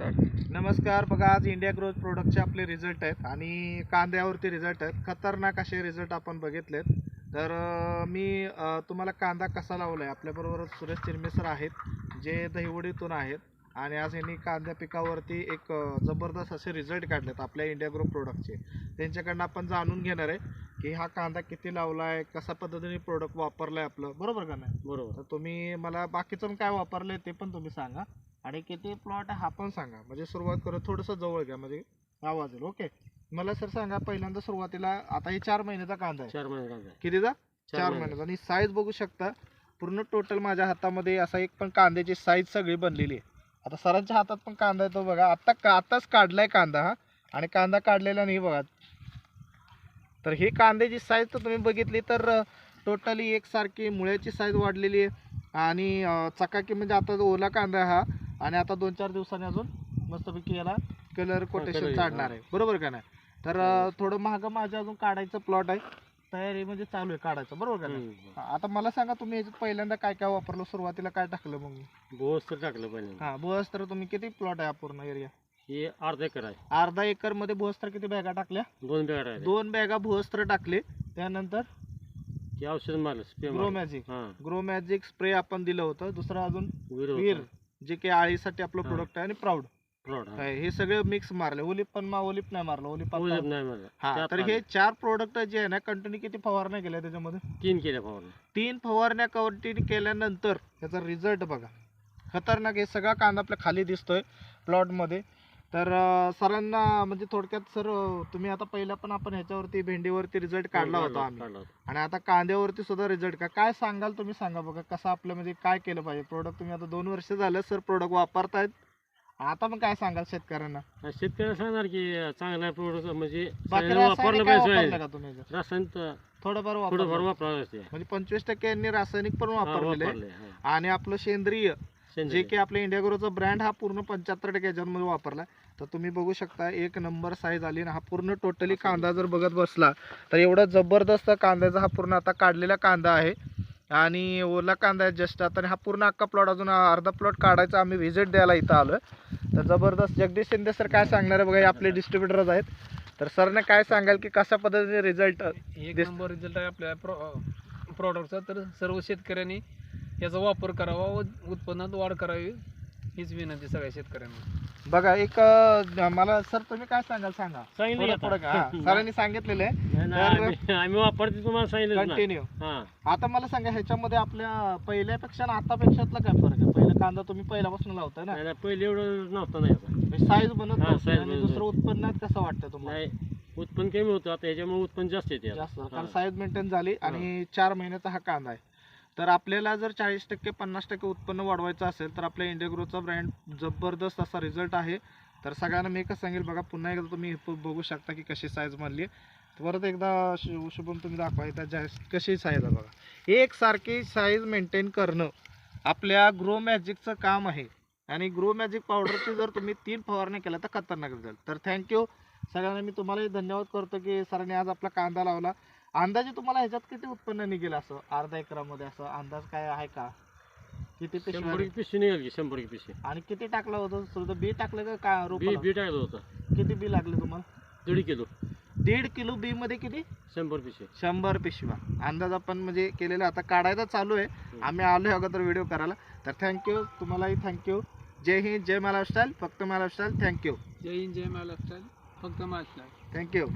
नमस्कार बघा आज इंडिया ग्रोथ प्रोडक्टचे आपले रिझल्ट आहेत आणि कांद्यावरती रिझल्ट आहेत. खतरनाक असे रिझल्ट आपण बघितलेत. तर मी तुम्हाला कांदा कसा लावला आहे आपल्याबरोबर सुरेश चिरमे सर आहेत जे दहिवडीतून आहेत. आणि आज यांनी कांद्या पिकावरती एक जबरदस्त असे रिझल्ट काढलेत आपल्या इंडिया ग्रो प्रोडक्टचे त्यांच्याकडनं आपण जाणून घेणार आहे की हा कांदा किती लावला आहे कशा पद्धतीने प्रोडक्ट वापरलं आहे आपलं. बरोबर का नाही? बरोबर. तर तुम्ही मला बाकीचं काय वापरलंय ते पण तुम्ही सांगा. आणि किती प्लॉट आहे हा पण सांगा. म्हणजे सुरुवात करू थोडंसं जवळ घ्या म्हणजे आवाज येईल ओके मला सर सांगा पहिल्यांदा सुरुवातीला आता हे चार महिन्याचा कांदा आहे. चार महिने कांदा आहे. कितीचा? चार चार महिने. महिन्याचा. आणि साईज बघू शकता पूर्ण टोटल माझ्या हातामध्ये असा एक पण कांद्याची साईज सगळी बनलेली आहे. आता सरांच्या हातात पण कांदा आहे तो बघा. आता का आताच काढलाय कांदा हा. आणि कांदा काढलेला नाही बघा. तर ही कांद्याची साईज तर तुम्ही बघितली तर टोटली एकसारखी मुळ्याची साईज वाढलेली आहे. आणि अं, चकाकी म्हणजे आता जो ओला कांदा आहे हा आणि आता दोन चार दिवसांनी अजून मस्तपैकी याला कलर कोटेशन हा. आहे. बरोबर का नाही? तर थोडं महाग माझ्या अजून काढायचं प्लॉट आहे. तयारी म्हणजे चालू आहे काढायचं. बरोबर का नाही. हा, आता मला सांगा तुम्ही याच्यात पहिल्यांदा काय काय वापरलं? सुरुवातीला काय टाकलं मग? तर टाकलं पहिल्यांदा. हा तुम्ही किती प्लॉट आहे हा पूर्ण एरिया हे अर्धा एकर आहे. अर्धा एकरमध्ये बोहस तर किती बॅगा टाकल्या? दोन बेड आहे दोन बॅगा बोहस्त्र टाकले. त्यानंतर औषध मारलं स्प्रे ग्रो मॅजिक हा. ग्रो मॅजिक स्प्रे आपण दिलं होतं. दुसरं अजून वीर वीर. जे काही आळीसाठी आपलं हा. प्रोडक्ट आहे आणि प्राऊड हे. सगळे मिक्स मारले. ओलिप पण मा ओलिप नाही मारलं. ओलिप आता- नाही मला हा तर हे. चार प्रोडक्ट जे आहे ना कंटिन्यू किती फवारण्या केल्या त्याच्यामध्ये? तीन केल्या फवारणी तीन फवारण्या कंटिन्यू केल्यानंतर त्याचा रिझल्ट बघा. खतरनाक हे सगळा कांदा आपल्या खाली दिसतोय प्लॉटमध्ये तर सरांना म्हणजे थोडक्यात सर तुम्ही आता पहिला पण आपण ह्याच्यावरती भेंडीवरती रिझल्ट काढला होता आम्ही. आणि आता कांद्यावरती सुद्धा रिझल्ट का काय सांगाल तुम्ही सांगा बघा कसं आपलं म्हणजे काय केलं पाहिजे? प्रोडक्ट तुम्ही आता दोन वर्ष झालं सर प्रोडक्ट वापरतायत. आता पण काय सांगाल शेतकऱ्यांना? आणि शेतकऱ्याला सांगणार की चांगला प्रोडक्ट म्हणजे रासायनिक वापरलं पाहिजे. वापरलं का तुम्ही याच्यात? रासायन तर थोडंफार थोडंफार वापर वापरावं म्हणजे पंचवीस टक्के यांनी रासायनिक पण हा, वापरलेले. हा. आणि आपलं सेंद्रिय जे. की आपल्या इंडिया ग्रोचा ब्रँड हा पूर्ण पंच्याहत्तर टक्के याच्यामध्ये वापरला. तर तुम्ही बघू शकता एक नंबर साईज आली आणि हा पूर्ण टोटली कांदा जर बघत बसला तर एवढा जबरदस्त कांद्याचा हा पूर्ण आता काढलेला कांदा आहे. आणि ओला कांदा आहे जस्ट आता आणि हा पूर्ण अख्खा प्लॉट अजून अर्धा प्लॉट काढायचा आम्ही व्हिजिट द्यायला इथं आलो तर जबरदस्त जगदीश शिंदे सर काय सांगणार आहे बघा हे आपले डिस्ट्रीब्युटर्स आहेत. तर सरने काय सांगाल की कशा पद्धतीने रिझल्ट एक नंबर रिझल्ट आहे आपल्या प्रो प्रॉडक्टचा तर सर्व शेतकऱ्यांनी याचा वापर करावा व उत्पन्नात वाढ करावी. हीच विनंती सगळ्या शेतकऱ्यांना. बघा एक अं, मला सर तुम्ही काय सांगाल? सांगा. सांगितलं थोडं. का? हा, सरांनी सांगितलेलं आहे. नाही, नाही, तर- आम्ही- आम्ही वापरते तुम्हाला सांगितलं कंटिन्यू हा. आता मला सांगा ह्याच्यामध्ये आपल्या पहिल्यापेक्षा आणि आतापेक्षातला काय फरक आहे? पहिला कांदा तुम्ही पहिल्यापासून लावताय ना? नाही, नाही, पहिले एवढं नव्हतं नाही आता. साईज बनत हा, नव्हती size आणि बनत दुसरं उत्पन्नात कसं वाटतं तुम्हाला? नाही उत्पन्न कमी होतं आता याच्यामुळे उत्पन्न जास्त येते आता. जास्त. कारण हा. साईज मेंटेन झाली आणि चार महिन्याचा हा कांदा आहे. तर आपल्याला जर चाळीस टक्के पन्नास टक्के उत्पन्न वाढवायचं असेल तर आपल्या इंडियाग्रोचा ब्रँड जबरदस्त असा रिझल्ट आहे. तर सगळ्यांना मी एकच सांगेल बघा पुन्हा एकदा तुम्ही हे बघू शकता की कशी साईज मानली आहे. परत एकदा शु- शुभम तुम्ही दाखवा इथं ज्या कशी साईज आहे बघा. एकसारखी साईज मेंटेन करणं आपल्या ग्रो मॅजिकचं काम आहे. आणि ग्रो मॅजिक पावडरची जर तुम्ही तीन फवारण्या केल्या तर खतरनाक रिझल्ट तर थँक्यू सगळ्यांना मी तुम्हालाही धन्यवाद करतो की सरांनी आज आपला कांदा लावला. अंदाजे तुम्हाला ह्याच्यात किती उत्पन्न निघेल असं? अर्धा एकरामध्ये असं. अंदाज काय आहे का? किती शंभर पिशव्या एक पिशवी निघाल की शंभर एक पिशवी. आणि किती टाकलं होतं सुद्धा बी टाकलं का काय रोप बी बी टाकलं होतं. किती बी लागले तुम्हाला? दीड किलो. दीड किलो बी मध्ये किती? शंभर पिशवी. शंभर पिशव्या. अंदाज आपण म्हणजे केलेला आता काढायचा चालू आहे. आम्ही आलोय अगोदर व्हिडिओ करायला. तर थँक्यू तुम्हालाही थँक्यू जय हिंद जय महाराष्ट्र फक्त महाराष्ट्र थँक्यू जय हिंद जय महाराष्ट्र फक्त महाराष्ट्र थँक्यू